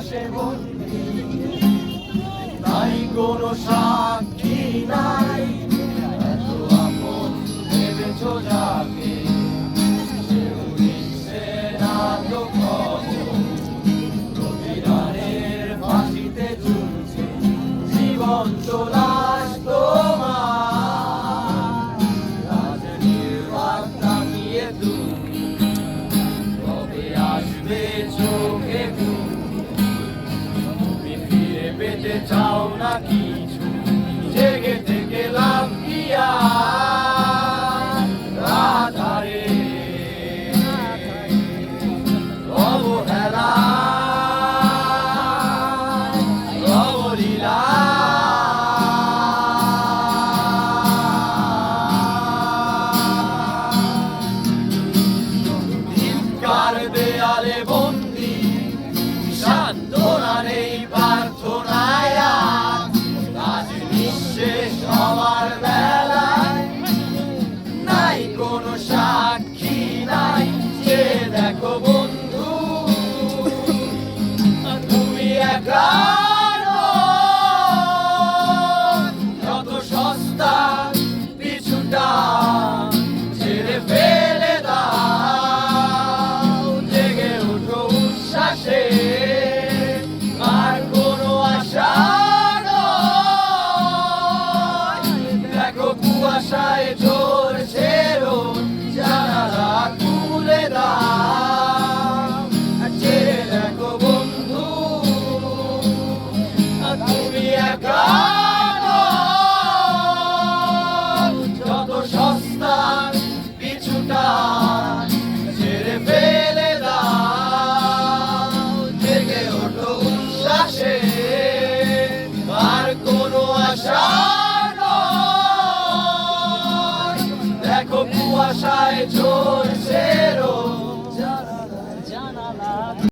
পাশে বন্দি তাই কোনো সাক্ষী নাই। এত আপন ভেবেছ যাকে? সে উড়িষ্যে না বন্দি। সান্ত্বনা নেই প্রার্থনায় আজ নিঃশেষ হওয়ার বেলায় নাই কোনো সাক্ষী নাই। যে দেখো বন্ধু, তুমি একা